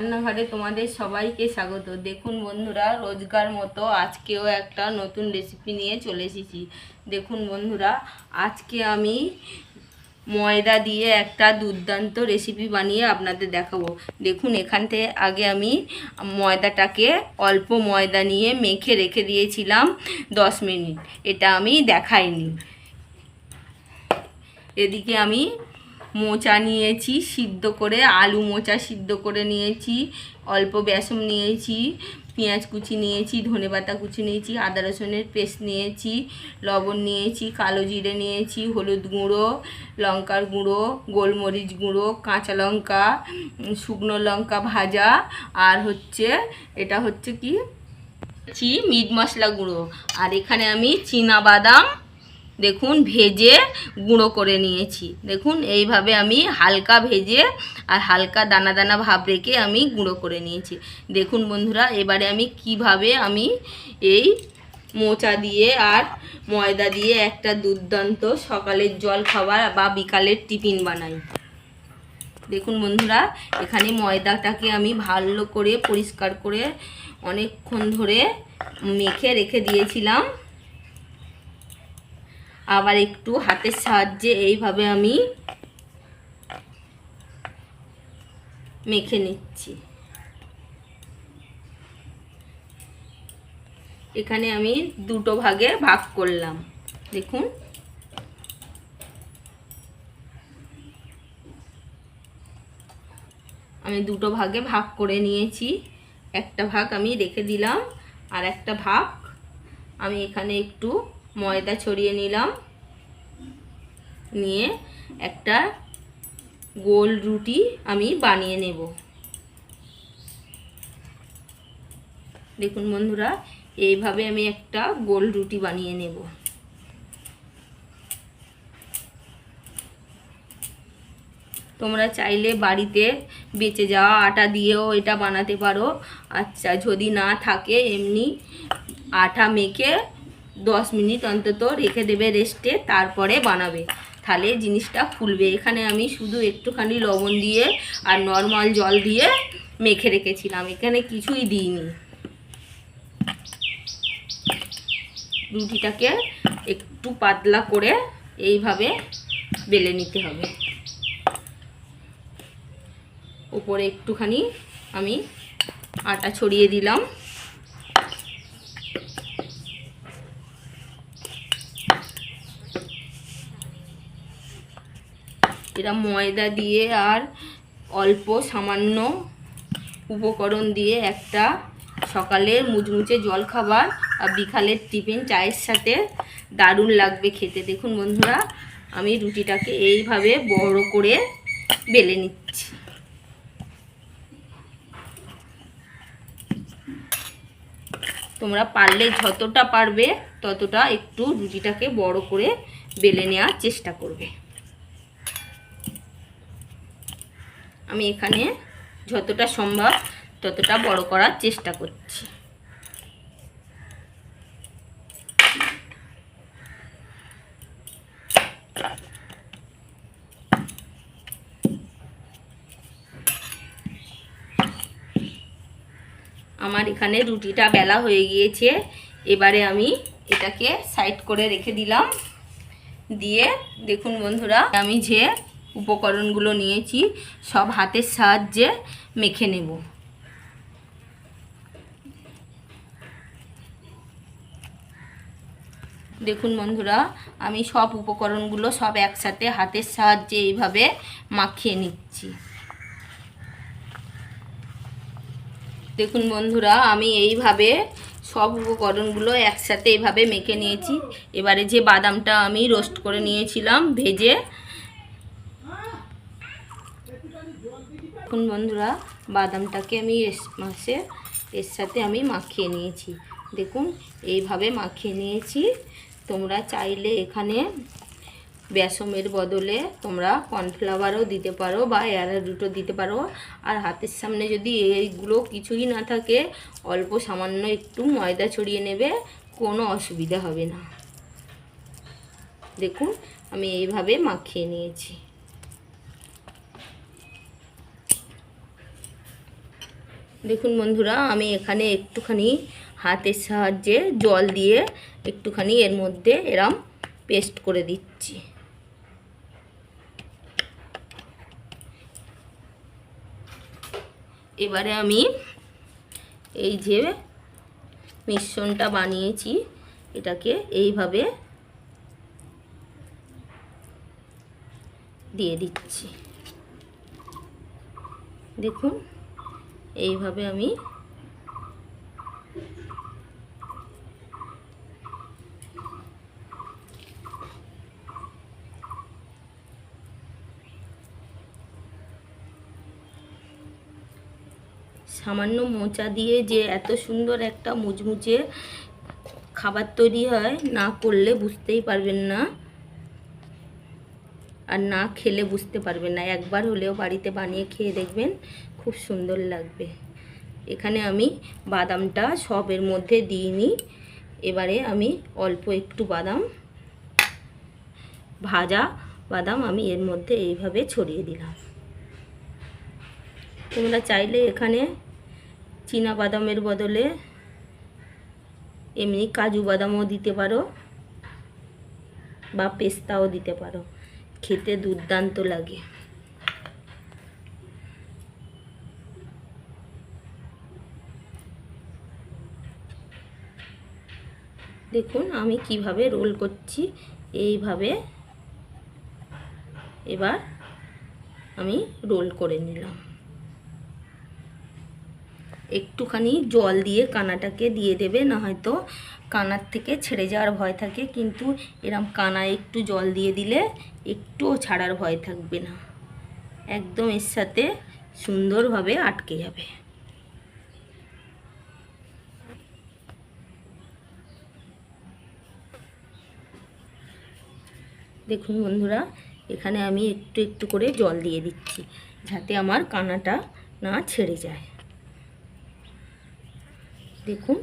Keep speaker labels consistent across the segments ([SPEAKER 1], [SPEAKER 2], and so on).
[SPEAKER 1] রান্নাঘরে তোমাদের সবাইকে স্বাগত। দেখুন বন্ধুরা, রোজগার মতো আজকেও একটা নতুন রেসিপি নিয়ে চলে এসেছি। দেখুন বন্ধুরা, আজকে আমি ময়দা দিয়ে একটা দুর্দান্ত রেসিপি বানিয়ে আপনাদের দেখাবো। দেখুন, এখান থেকে আগে আমি ময়দাটাকে অল্প ময়দা নিয়ে মেখে রেখে দিয়েছিলাম দশ মিনিট। এটা আমি দেখাইনি। এদিকে আমি মোচা নিয়েছি, সিদ্ধ করে, আলু মোচা সিদ্ধ করে নিয়েছি, অল্প বেসন নিয়েছি, পেঁয়াজ কুচি নিয়েছি ধনেপাতা কুচি নিয়েছি, আদা রসুনের পেস্ট নিয়েছি, লবণ নিয়েছি, কালো জিরে নিয়েছি, হলুদ গুঁড়ো, লঙ্কার গুঁড়ো, গোলমরিচ গুঁড়ো, কাঁচা লঙ্কা শুকনো লঙ্কা ভাজা, আর হচ্ছে, এটা হচ্ছে কি? মিট মশলা গুঁড়ো। আর এখানে আমি চীনা বাদাম দেখুন, ভেজে গুঁড়ো করে নিয়েছি। দেখুন, এইভাবে আমি হালকা ভেজে আর হালকা দানা দানা ভাব রেখে আমি গুঁড়ো করে নিয়েছি। দেখুন বন্ধুরা, এবারে আমি কীভাবে আমি এই মোচা দিয়ে আর ময়দা দিয়ে একটা দুর্দান্ত সকালের জল খাবার বা বিকালের টিফিন বানাই। দেখুন বন্ধুরা, এখানে ময়দাটাকে আমি ভালো করে পরিষ্কার করে অনেকক্ষণ ধরে মেখে রেখে দিয়েছিলাম। আবার একটু হাতের সাহায্যে এইভাবে আমি মেখে নিচ্ছি। এখানে আমি দুটো ভাগে ভাগ করলাম। দেখুন। আমি দুটো ভাগে ভাগ করে নিয়েছি। একটা ভাগ আমি রেখে দিলাম আর একটা ভাগ আমি এখানে একটু ময়দা ছড়িয়ে নিলাম। নিয়ে একটা গোল রুটি আমি বানিয়ে নেব। দেখুন বন্ধুরা, এইভাবে আমি একটা গোল রুটি বানিয়ে নেব। তোমরা চাইলে বাড়িতে বেঁচে যাওয়া আটা দিয়েও এটা বানাতে পারো। আচ্ছা যদি না থাকে, এমনি আটা মেখে দশ মিনিট অন্তত রেখে দেবে রেস্টে, তারপরে বানাবে। তাহলে জিনিসটা ফুলবে। এখানে আমি শুধু একটুখানি লবণ দিয়ে আর নর্মাল জল দিয়ে মেখে রেখেছিলাম। এখানে কিছুই দিইনি। রুটিটাকে একটু পাতলা করে এইভাবে বেলে নিতে হবে। উপরে একটুখানি আমি আটা ছড়িয়ে দিলাম। এটা ময়দা দিয়ে আর অল্প সামান্য উপকরণ দিয়ে একটা সকালের মুচমুচে জল খাবার আর বিকালের টিফিন চায়ের সাথে দারুণ লাগবে খেতে। দেখুন বন্ধুরা, আমি রুটিটাকে এইভাবে বড় করে বেলে নিচ্ছি। তোমরা পারলে যতটা পারবে ততটা একটু রুটিটাকে বড় করে বেলে নেওয়ার চেষ্টা করবে। আমি এখানে যতটা সম্ভব ততটা বড় করার চেষ্টা করছি। আমার এখানে রুটিটা বেলা হয়ে গিয়েছে। এবারে আমি এটাকে সাইড করে রেখে দিলাম। দিয়ে দেখুন বন্ধুরা, আমি যে উপকরণগুলো নিয়েছি, সব হাতের সাহায্যে মেখে নেব। দেখুন বন্ধুরা, আমি সব উপকরণগুলো সব একসাথে হাতের সাহায্যে এইভাবে মাখিয়ে নিচ্ছি। দেখুন বন্ধুরা, আমি এইভাবে সব উপকরণগুলো একসাথে এইভাবে মেখে নিয়েছি। এবারে যে বাদামটা আমি রোস্ট করে নিয়েছিলাম, ভেজে দেখুন বন্ধুরা বাদামটাকে আমি মাসে এর সাথে আমি মাখিয়ে নিয়েছি। দেখুন, এইভাবে মাখিয়ে নিয়েছি। তোমরা চাইলে এখানে বেসমের বদলে তোমরা কর্নফ্লাওয়ারও দিতে পারো বা অ্যারারুটও দিতে পারো। আর হাতের সামনে যদি এইগুলো কিছুই না থাকে, অল্প সামান্য একটু ময়দা ছড়িয়ে নেবে, কোনো অসুবিধা হবে না। দেখুন, আমি এইভাবে মাখিয়ে নিয়েছি। দেখুন বন্ধুরা, আমি এখানে একটুখানি হাতের সাহায্যে জল দিয়ে একটুখানি এর মধ্যে এরম পেস্ট করে দিচ্ছি। এবারে আমি এই যে মিশ্রণটা বানিয়েছি, এটাকে এইভাবে দিয়ে দিচ্ছি। দেখুন। এইভাবে আমি সামান্য মোচা দিয়ে যে এত সুন্দর একটা মুচমুচে খাবার তৈরি হয়, না করলে বুঝতেই পারবেন না। আর না খেলে বুঝতে পারবেন না। একবার হলেও বাড়িতে বানিয়ে খেয়ে দেখবেন। খুব সুন্দর লাগবে। এখানে আমি বাদামটা সবের মধ্যে দিইনি এবারে আমি অল্প একটু বাদাম, ভাজা বাদাম আমি এর মধ্যে এইভাবে ছড়িয়ে দিলাম। তোমরা চাইলে এখানে চীনা বাদামের বদলে এমনি কাজু বাদামও দিতে পারো বা পেস্তাও দিতে পারো। খেতে দুর্দান্ত লাগে। দেখুন আমি কীভাবে রোল করছি, এইভাবে এবার আমি রোল করে নিলাম। একটুখানি জল দিয়ে কানাটাকে দিয়ে দেবে, না হয়তো কানার থেকে ছেড়ে যাওয়ার ভয় থাকে, কিন্তু এরম কানায় একটু জল দিয়ে দিলে একটুও ছাড়ার ভয় থাকবে না। একদম এর সাথে সুন্দরভাবে আটকে যাবে। দেখুন বন্ধুরা, এখানে আমি একটু একটু করে জল দিয়ে দিচ্ছি যাতে আমার কানাটা না ছেড়ে যায়। দেখুন,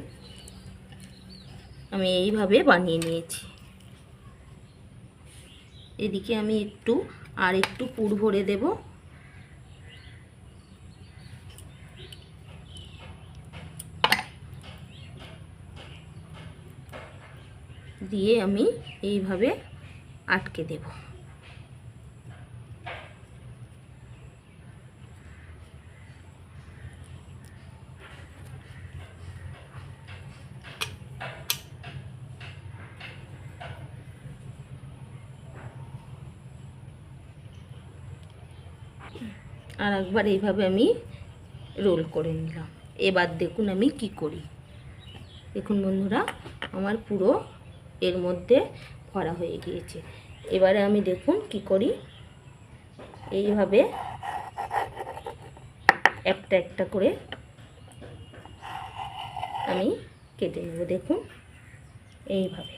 [SPEAKER 1] আমি এইভাবে বানিয়ে নিয়েছি। এদিকে আমি একটু, আর একটু পুর ভরে দেব। দিয়ে আমি এইভাবে আটকে দেব। আর একবার এইভাবে আমি রোল করে নিলাম। এবার দেখুন আমি কি করি। দেখুন বন্ধুরা, আমার পুরো এর মধ্যে ভরা হয়ে গিয়েছে। এবারে আমি দেখুন কি করি। এইভাবে একটা একটা করে আমি কেটে নেব, দেখুন। এইভাবে।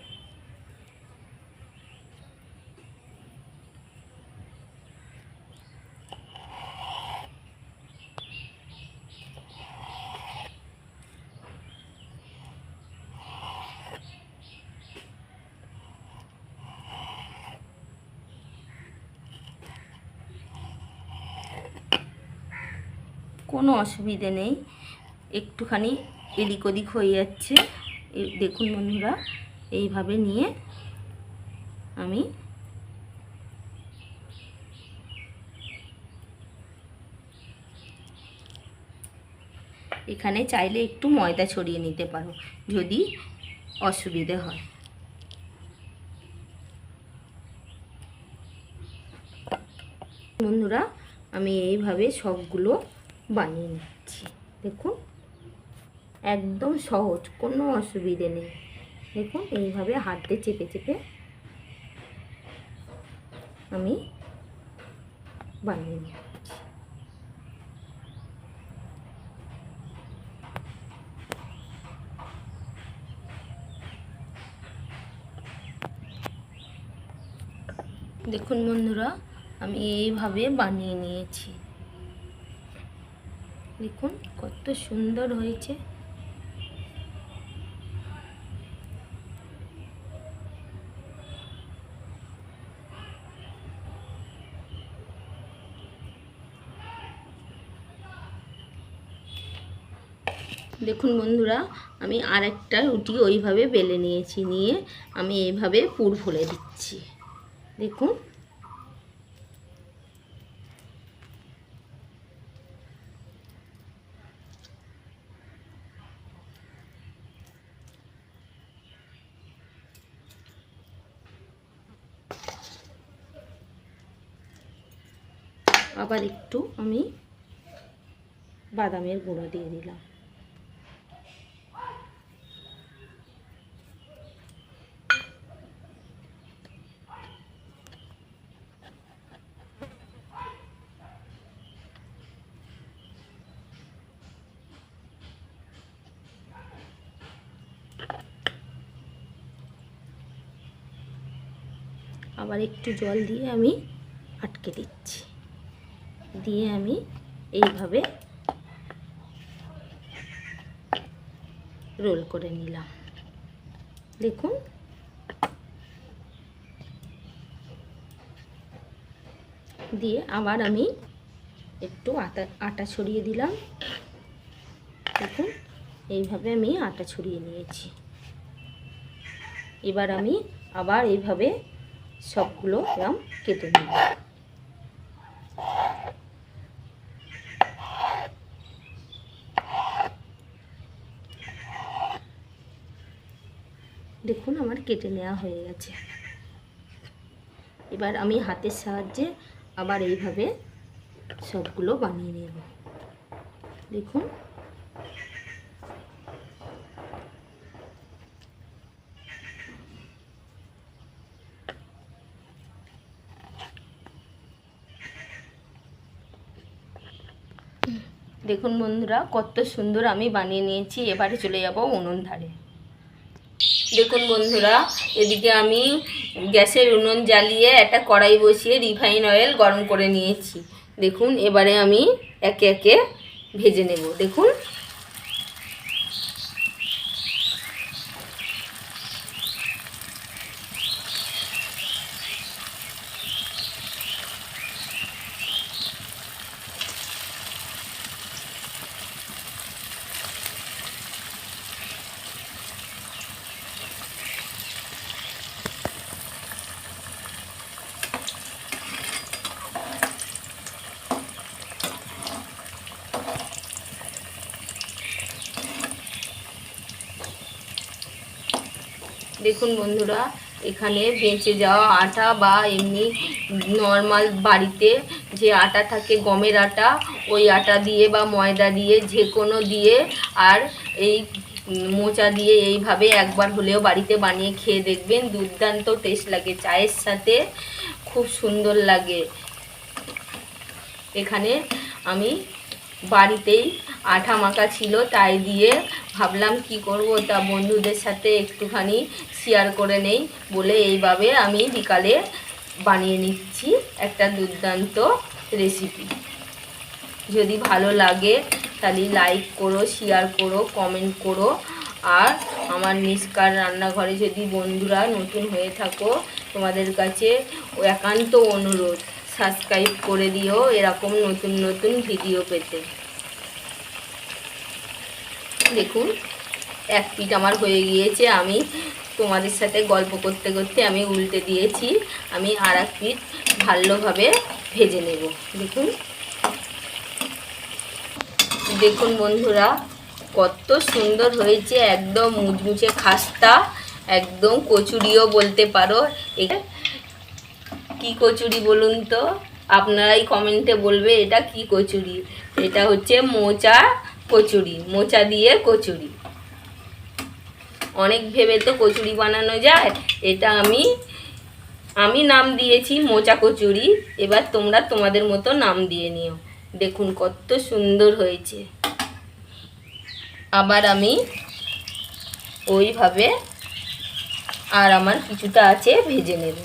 [SPEAKER 1] কোনো অসুবিধে নেই। একটুখানি এদিক ওদিক হয়ে যাচ্ছে। দেখুন বন্ধুরা, এইভাবে নিয়ে আমি এখানে চাইলে একটু ময়দা ছড়িয়ে নিতে পারো, যদি অসুবিধে হয়। বন্ধুরা, আমি এইভাবে সবগুলো বানিয়ে নিচ্ছি। দেখুন, একদম সহজ, কোনো অসুবিধে নেই। দেখুন, এইভাবে হাত চেপে চেপে আমি বানিয়ে নিচ্ছি। দেখুন বন্ধুরা, আমি এইভাবে বানিয়ে নিয়েছি। দেখুন, কত সুন্দর হয়েছে। দেখুন বন্ধুরা, আমি আর একটা রুটি ওইভাবে বেলে নিয়েছি, নিয়ে আমি এইভাবে পুর ভরে দিচ্ছি। দেখুন। আবার একটু আমি বাদামের গুঁড়ো দিয়ে দিলাম। আবার একটু জল দিয়ে আমি আটকে দিচ্ছি। দিয়ে আমি এইভাবে রোল করে নিলাম। দেখুন। দিয়ে আবার আমি একটু আটা আটা ছড়িয়ে দিলাম। দেখুন, এইভাবে আমি আটা ছড়িয়ে নিয়েছি। এবার আমি আবার এইভাবে সবগুলো এরম কেটে নেব দেখুন আমার কেটে নেওয়া হয়ে গেছে। এবার আমি হাতের সাহায্যে আবার এইভাবে সবগুলো বানিয়ে নেব। দেখুন। দেখুন বন্ধুরা, কত সুন্দর আমি বানিয়ে নিয়েছি। এবারে চলে যাব উনুন ধারে। দেখুন বন্ধুরা, এদিকে আমি গ্যাসের উনুন জ্বালিয়ে একটা কড়াই বসিয়ে রিফাইন অয়েল গরম করে নিয়েছি। দেখুন, এবারে আমি একে একে ভেজে নেব। দেখুন দেখুন বন্ধুরা, এখানে বেঁচে যাওয়া আটা বা এমনি নর্মাল বাড়িতে যে আটা থাকে, গমের আটা, ওই আটা দিয়ে বা ময়দা দিয়ে, যে কোনো দিয়ে আর এই মোচা দিয়ে এইভাবে একবার হলেও বাড়িতে বানিয়ে খেয়ে দেখবেন। দুর্দান্ত টেস্ট লাগে, চায়ের সাথে খুব সুন্দর লাগে। এখানে আমি বাড়িতেই আঠা মাখা ছিল, তাই দিয়ে ভাবলাম কি করব, তা বন্ধুদের সাথে একটুখানি শেয়ার করে নেই বলে এইভাবে আমি বিকালে বানিয়ে নিচ্ছি একটা দুর্দান্ত রেসিপি যদি ভালো লাগে তাহলে লাইক করো শেয়ার করো কমেন্ট করো, আর আমার মিসকার রান্নাঘরে যদি বন্ধুরা নতুন হয়ে থাকো, তোমাদের কাছে একান্ত অনুরোধ। সাবস্ক্রাইব করে দিও এরকম নতুন নতুন ভিডিও পেতে। দেখুন, এক পিঠ আমার হয়ে গিয়েছে, আমি তোমাদের সাথে গল্প করতে করতে আমি উল্টে দিয়েছি, আমি আর এক পিঠ ভালোভাবে ভেজে নেব। দেখুন। দেখুন বন্ধুরা, কত সুন্দর হয়েছে, একদম মুচমুচে খাস্তা, একদম কচুরিও বলতে পারো। এ- কি কচুরি বলুন তো? আপনারাই কমেন্টে বলবে এটা কি কচুরি। এটা হচ্ছে মোচা কচুরি, মোচা দিয়ে কচুরি। অনেক ভেবে তো কচুরি বানানো যায়, এটা আমি আমি নাম দিয়েছি মোচা কচুরি, এবার তোমরা তোমাদের মতো নাম দিয়ে নিও। দেখুন কত সুন্দর হয়েছে। আবার আমি ওইভাবে আর আমার কিছুটা আছে ভেজে নেব।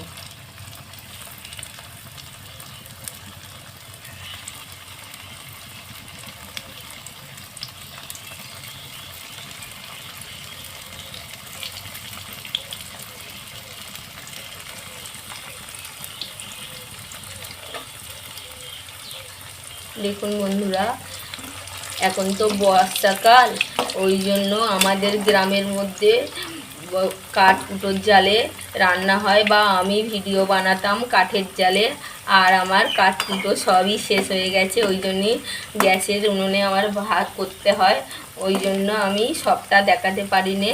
[SPEAKER 1] দেখুন বন্ধুরা, এখন তো বর্ষাকাল ওই জন্য আমাদের গ্রামের মধ্যে কাঠ কুটোর জালে রান্না হয় বা আমি ভিডিও বানাতাম কাঠের জালে, আর আমার কাঠ কুটো সবই শেষ হয়ে গেছে, ওই জন্যই গ্যাসের উনুনে আমার ভাত করতে হয়। ওই জন্য আমি সবটা দেখাতে পারি নে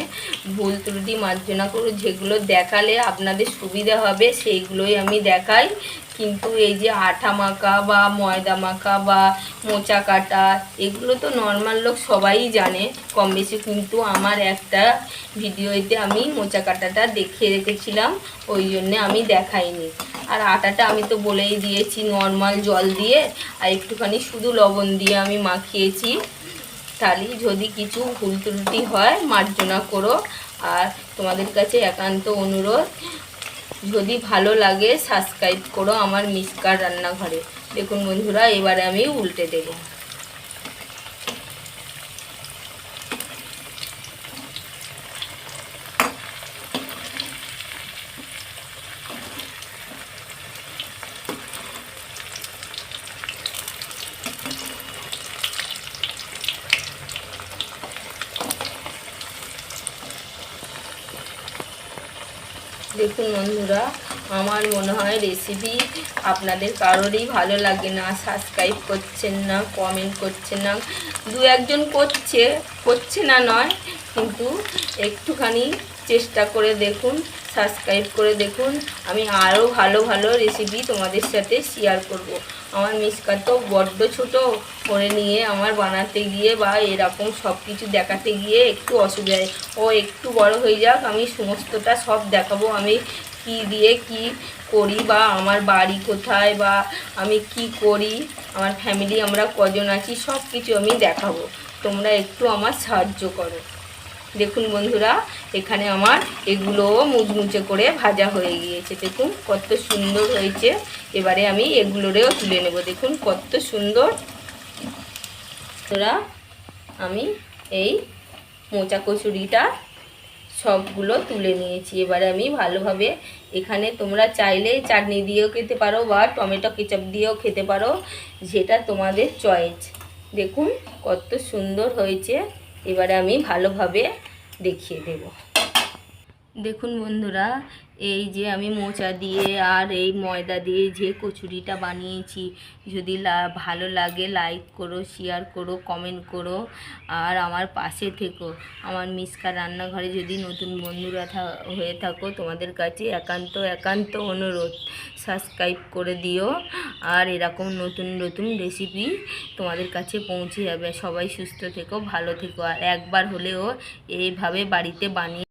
[SPEAKER 1] ভুল ত্রুটি মার্জনা করু যেগুলো দেখালে আপনাদের সুবিধা হবে, সেইগুলোই আমি দেখাই। কিন্তু এই যে আঠা মাখা বা ময়দা মাখা বা মোচা কাটা, এগুলো তো নর্মাল লোক সবাই জানে। কম বেশি কিন্তু আমার একটা ভিডিওতে আমি মোচা কাটাটা দেখিয়ে রেখেছিলাম, ওই জন্যে আমি দেখাইনি। আর আটাটা আমি তো বলেই দিয়েছি নর্মাল জল দিয়ে, আর একটুখানি শুধু লবণ দিয়ে আমি মাখিয়েছি। তাহলে যদি কিছু ভুল ত্রুটি হয়, মার্জনা করো। আর তোমাদের কাছে একান্ত অনুরোধ, যদি ভালো লাগে সাবস্ক্রাইব করো আমার মিসকার রান্নাঘরে। দেখুন বন্ধুরা, এবারে আমি উল্টে দেবো দেখুন বন্ধুরা, আমার মনে হয় রেসিপি আপনাদের কারোরই ভালো লাগে না। সাবস্ক্রাইব করছেন না কমেন্ট করছেন না। দু একজন করছে করছে না নয়, কিন্তু একটুখানি চেষ্টা করে দেখুন সাবস্ক্রাইব করে দেখুন। আমি আরও ভালো ভালো রেসিপি তোমাদের সাথে শেয়ার করব। আমার মিসকা তো বড্ড ছোটো, করে নিয়ে আমার বানাতে গিয়ে বা এরকম সব কিছু দেখাতে গিয়ে একটু অসুবিধা ও একটু বড় হয়ে যাক, আমি সমস্তটা সব দেখাবো। আমি কি দিয়ে কি করি বা আমার বাড়ি কোথায় বা আমি কি করি, আমার ফ্যামিলি আমরা কজন আছি সব কিছু আমি দেখাবো। তোমরা একটু আমার সাহায্য করো। দেখুন বন্ধুরা, এখানে আমার এগুলো মুচমুচে করে ভাজা হয়ে গিয়েছে। দেখুন কত সুন্দর হয়েছে। এবারে আমি এগুলোরেও তুলে নেব। দেখুন কত সুন্দর। তোরা আমি এই মোচা কচুরিটা সবগুলো তুলে নিয়েছি। এবারে আমি ভালোভাবে এখানে তোমরা চাইলে চাটনি দিয়েও খেতে পারো বা টমেটো কেচাপ দিয়েও খেতে পারো, যেটা তোমাদের চয়েস। দেখুন কত সুন্দর হয়েছে। এবারে আমি ভালোভাবে দেখিয়ে দেব। দেখুন বন্ধুরা এই যে আমি মোচা দিয়ে আর এই ময়দা দিয়ে যে কচুরিটা বানিয়েছি, যদি ভালো লাগে লাইক করো শেয়ার করো কমেন্ট করো। আর আমার পাশে থেকো। আমার মিসকা রান্নাঘরে যদি নতুন বন্ধুরা থা- হয়ে থাকো, তোমাদের কাছে একান্ত একান্ত অনুরোধ। সাবস্ক্রাইব করে দিও। আর এরকম নতুন নতুন রেসিপি তোমাদের কাছে পৌঁছে যাবে। সবাই সুস্থ থেকো, ভালো থেকো। আর একবার হলেও এইভাবে বাড়িতে বানিয়ে